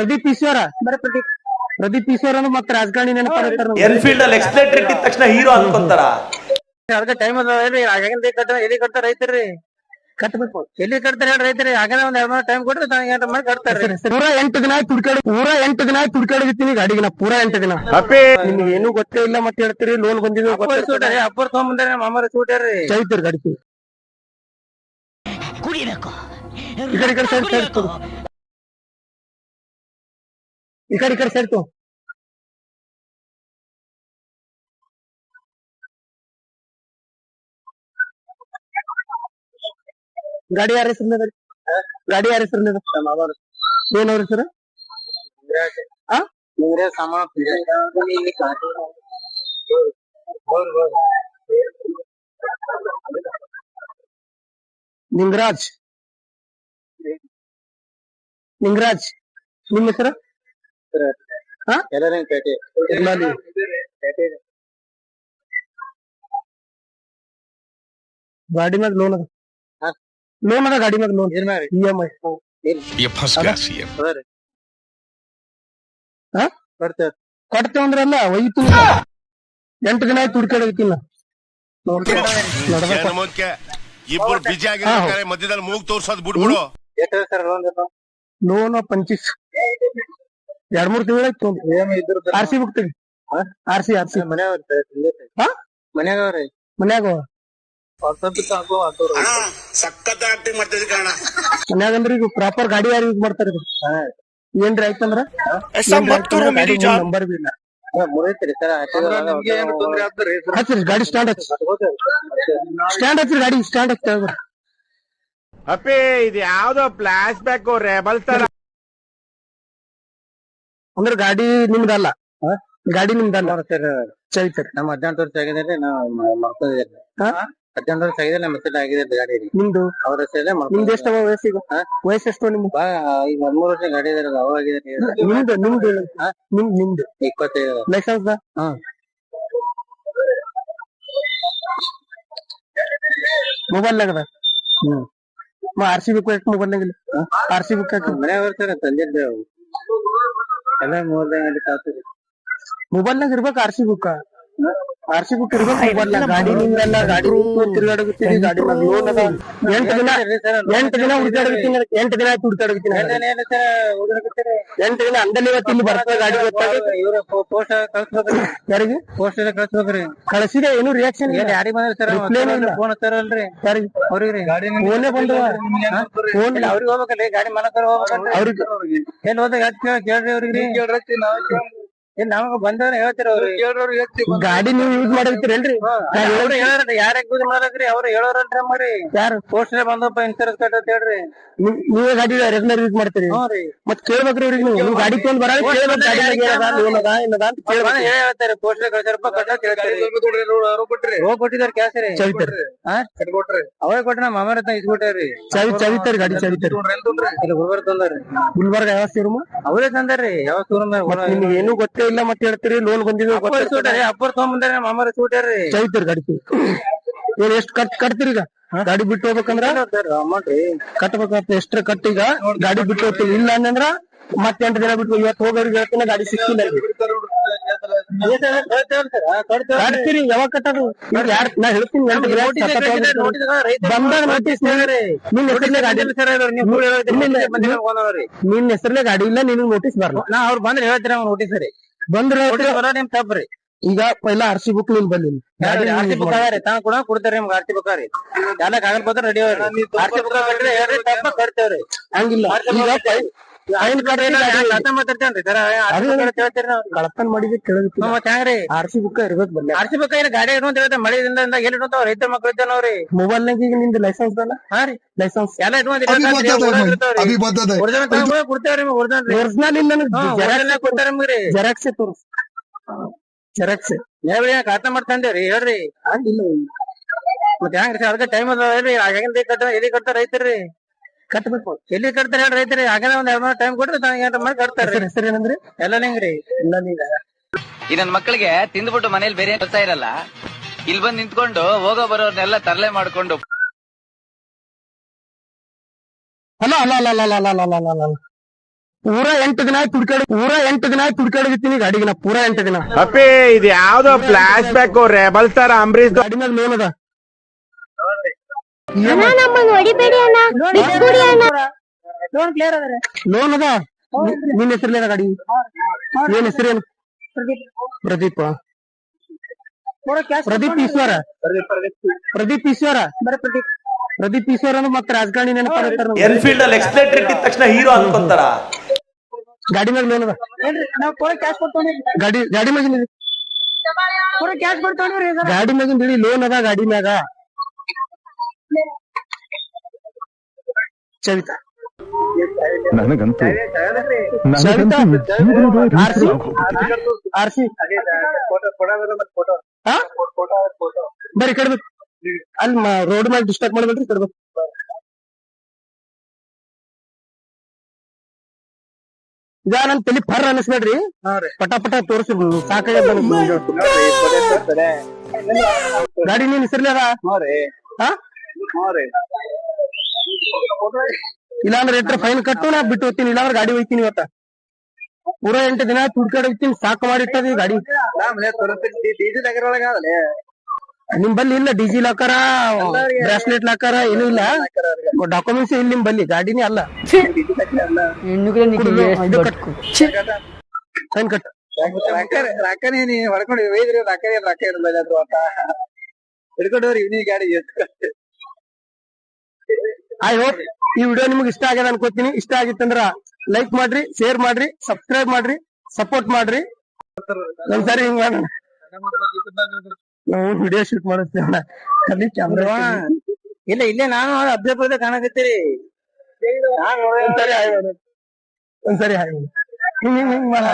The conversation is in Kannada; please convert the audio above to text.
ಪ್ರದೀಪ್ ಈಶ್ವರ. ಬರೀ ಪ್ರದೀಪ್. ಪ್ರದೀಪ್ ಈಶ್ವರ ಅಂದ್ರೆ ಮತ್ತೆ ರಾಜಕಾರಣಿ ನೆನಪಾರ ಎನ್ಫೀಲ್ಡ್ ಅಲ್ಲಿ ಎಕ್ಸ್ಲೇಟರ್ ಇಟ್ಟಿದ ತಕ್ಷಣ ಹೀರೋ ಅನ್ಕೊಂತಾರ ಅದಕ್ಕೆ ಟೈಮ್ ಅದ ಹೇಳ್ರಿ ಆಗಿಂದ ಕಟ್ಟ ಎಲ್ಲಿ ಕಟ್ತಾರ ರೈತರಿ ಕಟ್ಬೇಕು. ಎಲ್ಲಿ ಕಟ್ತಾರ ಹೇಳ್ರಿ ರೈತರಿ ಒಂದ್ ಎರಡ್ ಟೈಮ್ ಕೊಟ್ರೆ ಏನಾರ ಮಾಡಿ ಕಟ್ತಾರ. ಪೂರಾ ಎಂಟು ದಿನ ತುಡ್ಕಾಡಿ ಪೂರಾ ಎಂಟು ದಿನ ತುಡ್ಕಾಡಿದ್ದೀನಿ ಗಾಡಿಗೆ ನಾ ಪೂರಾ ಎಂಟು ದಿನ. ನಿಮ್ಗೆ ಏನು ಗೊತ್ತೇ ಇಲ್ಲ ಮತ್ತೆ ಹೇಳ್ತೀರಿ. ಲೋನ್ ಬಂದಿದ್ದು ಅಪ್ಪರ್ ಚೈತ್ರಿ ಗಾಡಿ. ಕುಡಿಬೇಕು. ಈ ಕಡೆ ಈ ಕಡೆ ಸೈಡ್ ಸೈಡ್ ತಗೋ. ಈ ಕಡೆ ಈ ಕಡೆ ಸೈಡ್ ತಗೋ. ಗಾಡಿ ಯಾರ ಹೆಸರು ಗಾಡಿ ಯಾರ ಹೆಸರು ಏನವ್ರ ಹೆಸರು ಆ? ನಿಂಗರಾಜ್ ನಿಂಗರಾಜ್ ನಿಮ್ಮ ಹೆಸರು ಯಲಹಂಕಪೇಟೆ ಎಲ್ಲಿ? ಗಾಡಿ ಮ್ಯಾಗ ಲೋನ್ ಅದ. ಲೋನ್ ಅದ ಗಾಡಿ ಮ್ಯಾಗ ಲೋನ್ ಇ ಎಂ ಕೊಡ್ತೇವ. ಅಂದ್ರಲ್ಲ ಒಯ್ತು. ಎಂಟು ದಿನ ಆಯ್ತು ಹುಡ್ಕಾಡೋದಿಕ್ಕಿಲ್ಲ ಇಬ್ಬರು ಬಿಜಿ ಆಗಿರ್ತಾರೆ ಮಧ್ಯದಲ್ಲಿ ಮೂಗ್ ತೋರ್ಸೋದು ಬಿಡ್ಬಿಡು. ಲೋನ್ ಪಂಚಿಸ್. ಎರಡ್ ಮೂರ್ ತಿಂಗಳಾಯ್ತು ಆರ್ ಸಿ ಬುಕ್ ತೆಗಿ ಆರ್ ಸಿ ಆರ್ ಸಿ ಮನ್ಯಾಗ ಮನ್ಯಾಗವ್ರಿ ಮನ್ಯಾಗ ಸಖತ್ ಆಕ್ಟಿಂಗ್ ಮಾಡ್ತಿದ್ದೆ ಕಾರಣ ಮನ್ಯಾಗ ಅಂದ್ರೆ ಈಗ ಪ್ರಾಪರ್ ಗಾಡಿ ಯಾರು ಯೂಸ್ ಮಾಡ್ತಾರೆ ಏನ್ರಿ ಆಯ್ತಂದ್ರ ನಂಬರ್ ಬಿ ಇಲ್ಲ. ಹಚ್ಚಿರಿ ಗಾಡಿ ಸ್ಟ್ಯಾಂಡ್ ಹಚ್ಚಿ ಸ್ಟ್ಯಾಂಡ್ ಹಚ್ಚಿರಿ ಗಾಡಿ ಸ್ಟ್ಯಾಂಡ್ ಹಚ್ಚಿ. ಅಪ್ಪಿ ಇದು ಯಾವ್ದೋ ಫ್ಲಾಶ್ ಬ್ಯಾಕ್ ರೆಬಲ್ ತರ ಅಂದ್ರ ಗಾಡಿ ನಿಮ್ದಲ್ಲ? ಗಾಡಿ ನಿಮ್ದಲ್ಲ? ಚೈತರ್ ನಮ್ಮ ಹದಿನೆಂಟು ವರ್ಷ ಆಗಿದ್ರೆ ನಾವು ಮಾಡ್ಕೊಂಡಿದ್ದೀರಿ ಹಾ? ಹದಿನೆಂಟು ವರ್ಷ ಆಗಿದೆ ನಮ್ಮ ಹೆಸರು ಆಗಿದೆ ಗಾಡಿ. ರೀ ನಿಮ್ದು? ಅವ್ರ ಹೆಸರಲ್ಲೇ ನಿಮ್ದು ಎಷ್ಟವ ವಯಸ್ಸಿಗ? ವಯಸ್ಸು ಎಷ್ಟು ನಿಮ್ದು? ಈಗ ಹದಿಮೂರು ವರ್ಷ ಗಾಡಿ ಇದೆ ಅವಾಗ ಆಗಿದೆ ನಿಮ್ದು ನಿಮ್ದು ನಿಮ್ದು ನಿಮ್ದು? ಇಪ್ಪತ್ತೈದು. ಲೈಸೆನ್ಸ್ ಹಾ. ಮೊಬೈಲ್ ನಗದ ಹ್ಮ್. ಆರ್ ಸಿ ಬುಕ್ ಮೊಬೈಲ್ ನಗಲಿ ಆರ್ ಸಿ ಬುಕ್ ಹಾಕಿ? ಮನ್ಯಾಗ ಸರ್ ತಂದಿದ್ದೆ ಅವು. ಎಲ್ಲ ಮೂರ್ದಾಗ ಅಲ್ಲಿ ಕಾಪಿರಿ ಮೊಬೈಲ್ನಾಗ ಇರ್ಬೇಕು ಆರ್ ಸಿ ಬುಕ್ಕ ಆರ್ ಸಿ ಬುಕ್ ಗಾಡಿ ನಿಮ್ದಲ್ಲ ಗಾಡಿ ತಿರುಗಾಡಗುತ್ತೀರಿ ಗಾಡಿ ಮೇಲೆ ಲೋನ್ ಅದ ಎಂಟು ದಿನ ಎಂಟು ದಿನ ಹುಡುಕಾಡಗುತ್ತೀನಿ ಎಂಟು ದಿನ ಆಯ್ತು ಹುಡುಕಾಡಗುತ್ತೀನಿ ಎಂಟು ದಿನ ಅಂದಲ್ಲಿ ಇವತ್ತು ಇಲ್ಲಿ ಬರ್ತದೆ ಗಾಡಿ ಇವ್ರ ಪೋಸ್ಟ್ ಕಳ್ಸ್ಬೇಕ್ರಿ. ಯಾರಿಗೆ? ಪೋಸ್ಟ್ ಕಳ್ಸ್ಬೇಕ್ರಿ. ಕಳಿಸಿದೆ ಏನು ರಿಯಾಕ್ಷನ್ ಏನ್ ಯಾರಿಗ್ ಬಂದ್ರಿ ಸರ್? ಇಲ್ಲ. ಫೋನ್ ಹಚ್ಚಾರಲ್ರಿ. ಯಾರಿಗೆ? ಅವ್ರಿಗೆ ಗಾಡಿ ಫೋನೇ ಬಂದವ. ಫೋನ್ ಇಲ್ಲ ಅವ್ರಿಗೆ ಹೋಗ್ಬೇಕಲ್ರಿ ಗಾಡಿ ಮನಕರ್ ಹೋಗ್ಬೇಕಲ್ರಿ ಅವ್ರಿಗೆ. ಎಲ್ಲಿ ಹೋದಾಗ ಕೇಳ್ರಿ ಅವ್ರಿಗೆ ಕೇಳ್ರಿ. ನಮಗ ಬಂದವ್ರ ಹೇಳ್ತೀರ ಗಾಡಿ ನೀವು ಯೂಸ್ ಮಾಡಿರ್ತೀರಲ್ರಿ ಅವ್ರು ಹೇಳಾರ ಯಾರ ಯೂಸ್ ಮಾಡಕ್ರಿ ಅವ್ರು ಹೇಳೋರಲ್ರಿ ಮರಿ ಯಾರು? ಪೋಸ್ಟ್ ಬಂದಪ್ಪ ಇನ್ಸೂರೆನ್ಸ್ ಕಟ್ಟ ಅಂತ ಹೇಳ್ರಿ ನೀವ್- ಗಾಡಿ ರೆಗ್ಯುಲರ್ ಯೂಸ್ ಮಾಡ್ತೀರಿ? ಮತ್ ಕೇಳ್ಬೇಕ್ರಿ ಅವ್ರಿಗೆ ನೀವು. ನೀವು ಗಾಡಿ ತಗೊಂಡ್ ಬರ ಕೇಳ್ಬೇಕು ಗಾಡಿ ಮ್ಯಾಗ್ ಏನದ ಲೋನ್ ಅದ ಏನದ ಅಂತ ಅವ್ರು ಬಂದ್ ಕೇಳ್ಬೇಕು ಹೇಳಿ ಹೇಳ್ತಾರೆ ಪೋಸ್ಟ್ ಕಳ್ಸಾರಪ್ಪ ಕಟ್ಟ ಅಂತ ಹೇಳ್ತಾರೆ. ಹೋಗ್ ಕೊಟ್ಟಿದಾರ ಕ್ಯಾಶ್ ರೀ. ಚವಿತಾರೆ ಕೊಟ್ಟ ನಮ್ಮ ಮಾಮರ ಹತ್ರ ಇಸ್ಕೊಟ್ಟಾರಿ ಚವಿ ಚವಿತಾರೆ ಗಾಡಿ ಚವಿತಾರೆ ಇಲ್ಲಿ ಗುಲ್ಬರ್ಗ ತಂದಾರ ಗುಲ್ಬರ್ಗ ಯಾವ ಶೋರೂಮ್ ಅವರೇ ತಂದಾರಿ ಯಾವ ಶೋರೂಮ್ ನಿಮ್ಗೆ ಏನೂ ಗೊತ್ತೇ ಇಲ್ಲ ಮತ್ತೆ ಹೇಳ್ತೀರಿ ಲೋನ್ ಬಂದಿದೆ ಅಪ್ಪರ್ ನಮ್ಮ ಮಾಮಾರ ಸೂಟ್ಯಾರಿ ಚವಿತಾರೆ ಗಾಡಿ. ಇವ್ರು ಎಷ್ಟು ಖರ್ಚು ಕಟ್ತೀರಿ ಈಗ? ಗಾಡಿ ಬಿಟ್ಟು ಹೋಗ್ಬೇಕಂದ್ರ? ಕಟ್ಬೇಕಂತ ಎಷ್ಟ್ರ ಕಟ್ ಈಗ? ಗಾಡಿ ಬಿಟ್ಟು ಹೋಗ್ತೀವಿ. ಇಲ್ಲ ಅಂದ್ರ ಮತ್ತೆ ಎಂಟು ದಿನ ಬಿಟ್ಟು ಇವತ್ತು ಹೋಗೋರಿಗೆ ಹೇಳ್ತೀನಿ ಗಾಡಿ ಸಿಕ್ಕಿಲ್ಲ ನಿನ್ನ ಕಟ್ತೀರಿ ಯಾವಾಗ ಕಟ್ಟೋದು? ನಾ ಹೇಳ್ತೀನಿ. ಬಂದಾಗ ನೋಟಿಸ್ ನಿನ್ ಹೆಸರಲ್ಲೇ ಗಾಡಿ ನಿನ್ ಹೆಸರಲ್ಲೇ ಗಾಡಿ ಇಲ್ಲ ನಿನಗ್ ನೋಟಿಸ್ ಬರಲ್ಲ. ನಾ ಅವ್ರು ಬಂದ್ರೆ ಹೇಳ್ತೀರ ಅವ್ನು ನೋಟಿಸ್ ರೀ. ಬಂದ್ರೆ ನಿಮ್ ತಪ್ಪ್ರಿ ಈಗ ಪೈಲಾ ಆರ್ಸಿ ಬುಕ್ ನಿನ್ ಬಂದಿಲ್ಲ ಆರ್ಸಿ ಬುಕ್ ಅದಾರಿ ತಾವ್ ಕೂಡ ಕೊಡ್ತಾರ ನಿಮ್ಗೆ ಆರ್ಸಿ ಬುಕ್ ರೀ. ಎಲ್ಲ ಕಾಗದ ಪತ್ರ ರೆಡಿ ಅವ್ರಿ ಆರ್ಸಿ ಬುಕ್ ಕಟ್ರಿ ಹೇಳ್ರಿ ತಪ್ಪ ಕಟ್ತೇವ್ರಿ ಹಂಗಿಲ್ಲ. ಈಗ ಕಳತನ ಮಾಡಿದ ಕೇಳಿದ್ರಿ ಆರ್ ಸಿ ಬುಕ್ ಇರ್ಬೇಕು ಬಂದ ಆರ್ ಬುಕ್ ಏನ್ ಗಾಡಿ ಇಡೋಂತ ಹೇಳ್ತ ಮಳಿದಿಂದ ಎಲ್ಲಿ ಇಡೋಂತಾವ್ ರೈತರ ಮಕ್ಳು ಇದ್ದಾನವ್ರಿ ಮೊಬೈಲ್ ನಾಗ ಈಗ ನಿಮ್ದು ಲೈಸೆನ್ಸ್ ಅಲ್ಲ ಹಾ ರೀ. ಲೈಸೆನ್ಸ್ ಎಲ್ಲ ಇಡೋಂತ ಕೊಡ್ತೇವ್ರಿ ಒರಿಜಿನಲ್ ಇಲ್ಲ ನನಗೆ. ಕೊಡ್ತಾರ ನಿಮ್ಗ್ರಿ ಜೆರಾಕ್ಸ್ ತೋರಿಸ್. ಜೆರಾಕ್ಸ್ ಹೇಳ್ರಿ ಕಾತ ಮಾಡ್ತಂದೇವ್ರಿ ಹೇಳ್ರಿ. ಮತ್ತೆ ಹೆಂಗ್ರಿ ಅದಕ್ಕೆ ಟೈಮ್ ಅದ ಹೇಳ್ರಿ ಹಾಗಂದ್ರೆ ಎಲ್ಲಿ ಕಟ್ತಾರ ರೈತರ್ರಿ ಕಟ್ಬೇಕು. ಎಲ್ಲಿ ಕಟ್ತಾರೆ ಹೇಳ್ರಿ ರೈತರಿ? ಹಾಗೆ ಒಂದ್ ಎರಡ್ ಟೈಮ್ ಕೊಟ್ಟರೆ ತಾನು ಮಾಡಿ ಕಟ್ತಾರ್ರಿ ಹೆಸರು ಏನಂದ್ರೆ? ಎಲ್ಲ ನಿಂಗ್ರಿ ನೀಗ ಈ ನನ್ ಮಕ್ಕಳಿಗೆ ತಿಂದ್ಬಿಟ್ಟು ಮನೇಲಿ ಬೇರೆ ಕೆಲಸ ಇರಲ್ಲ? ಇಲ್ಲಿ ಬಂದ್ ನಿಂತ್ಕೊಂಡು ಹೋಗೋ ಬರೋರ್ನೆಲ್ಲ ತರಲೆ ಮಾಡ್ಕೊಂಡು ಅಲ್ಲ ಅಲ್ಲ ಅಲ್ಲ ಅಲ್ಲ ಅಲ್ಲ ಅಲ್ಲ ಅಲ್ಲ ಅಲ್ಲ ಪೂರಾ ಎಂಟು ದಿನ ಆಯ್ತು ಹುಡ್ಕಾಡಿ ಪೂರಾ ಎಂಟು ದಿನ ಆಯ್ತು ಹುಡ್ಕಾಡಿದ್ದೀನಿ ಗಾಡಿಗೆ ನಾ ಪೂರಾ ಎಂಟು ದಿನ. ಅಪ್ಪಿ ಇದು ಯಾವ್ದೋ flashback rebel star Ambareesh ಗಾಡಿ ಮೇಲೆ ಮೇಲದ ಅದ. ಅಣ್ಣ ನಮ್ಮನ್ನ ಹೊಡಿಬೇಡಿ ಅಣ್ಣ. ಬಿಟ್ಬಿಡಿ ಅಣ್ಣ. ಲೋನ್ ಕ್ಲಿಯರ್ ಅದ ಲೋನ್ ಅದ? ನಿ- ನಿನ್ ಹೆಸರಲ್ಲಿ ಗಾಡಿ. ಏನ್? ಹೆಸರೇನು ಪ್ರದೀಪ್. ಪ್ರದೀಪ್ ಈಶ್ವರ. ಪ್ರದೀಪ್ ಈಶ್ವರ. ಪ್ರದೀಪ್. ಈಶ್ವರ ಅಂದ್ರೆ ಮತ್ತೆ ರಾಜಕಾರಣಿ ನೆನಪಾರ ಎನ್ಫೀಲ್ಡ್ ಅಲ್ಲಿ ಎಕ್ಸ್ಲೇಟರ್ ಇಟ್ಟಿದ ತಕ್ಷಣ ಹೀರೋ ಅನ್ಕೊಂತಾರ ಗಾಡಿ ಮೇಲೆ ಲೋನ್ ಅದ? ನಾವ್ ಪೂರ ಕ್ಯಾಶ್ ಕೊಡ್ತೇವೆ ಗಾಡಿ ಗಾಡಿ ಮೇಲೆ ಇಳಿ. ಪೂರ ಕ್ಯಾಶ್ ಕೊಡ್ತೇವ್ರಿ ಗಾಡಿ ಮ್ಯಾಗಿನ ಬಿಡಿ ಲೋನ್ ಅದ ಗಾಡಿ ಮ್ಯಾಗ. ಚವಿತಾ ನನಗಂತೂ ಸವಿತಾ ಕಡ್ಬೇಕು. ಅಲ್ಲಿ ರೋಡ್ ಮ್ಯಾಗ ಡಿಸ್ಟರ್ಬ್ ಮಾಡ್ಬೇಡ್ರಿ ಕಡ್ಬೇಕು. ಈಗ ನನ್ ತಲಿ ಫರ್ ಅನಿಸ್ಬೇಡ್ರಿ ಪಟ ಪಟ ತೋರಿಸಿ ಸಾಕಾಗ ಗಾಡಿ ನೀನ್ ಹೆಸರ್ಲಿ ಅದ? ಹಾ ಇಲ್ಲಾಂದ್ರೆ ಎಟ್ರ ಫೈನ್ ಕಟ್ಟು ನಾ ಬಿಟ್ಟು ಹೋಗ್ತೀನಿ ಇಲ್ಲಾಂದ್ರೆ ಗಾಡಿ ಹೋಯ್ತೀನಿ ಇವತ್ತ. ಪೂರ ಎಂಟು ದಿನ ತುಡ್ಕಾಡ್ ಹೋಗ್ತೀನಿ ಸಾಕು ಮಾಡಿಟ್ಟದ ಈ ಗಾಡಿ. ನಿಮ್ ಬಲ್ಲಿ ಇಲ್ಲ ಡಿಜಿ ಲಾಕರ ಬ್ರಾಸ್ಲೆಟ್ ಲಾಕರ ಏನು ಇಲ್ಲ. ಡಾಕ್ಯುಮೆಂಟ್ಸ್ ಇಲ್ಲ ನಿಮ್ ಬಲ್ಲಿ? ಗಾಡಿನೇ ಅಲ್ಲ. Fine cut. ರೊಕ್ಕನೇ ನೀ ಹೊಡ್ಕೊಂಡು ಒಯ್ದ್ರಿ ರೊಕ್ಕ ರೊಕ್ಕ ಇರಲ್ಲ ಅದು ಅಂತ. ಹಿಡ್ಕೊಂಡವ್ರಿ ಇವನಿಗೆ ಗಾಡಿ ಐ ಹೋಪ್ ಈ ವಿಡಿಯೋ ನಿಮ್ಗೆ ಇಷ್ಟ ಆಗ್ಯದ ಅನ್ಕೋತೀನಿ. ಇಷ್ಟ ಆಗಿತ್ತಂದ್ರ ಲೈಕ್ ಮಾಡ್ರಿ ಶೇರ್ ಮಾಡ್ರಿ ಸಬ್ಸ್ಕ್ರೈಬ್ ಮಾಡ್ರಿ ಸಪೋರ್ಟ್ ಮಾಡ್ರಿ. ಒಂದ್ಸರಿ ಹಿಂಗ್ ನಾವು ವಿಡಿಯೋ ಶೂಟ್ ಮಾಡುತ್ತೇವಣ ಅಲ್ಲಿ ಕ್ಯಾಮ್ರಾ ಇಲ್ಲ ಇಲ್ಲೇ ನಾನು ಅಬ್ಜರ್ವ್ ಕಾಣಕತ್ತೀರಿ. ಒಂದ್ಸರಿ ಹಾಯ್ ಮಾಡು. ಒಂದ್ಸರಿ ಹಾಯ್. ಹಿಂಗ್ ಹಿಂಗ್ ಹಿಂಗ್ ಮಾಡ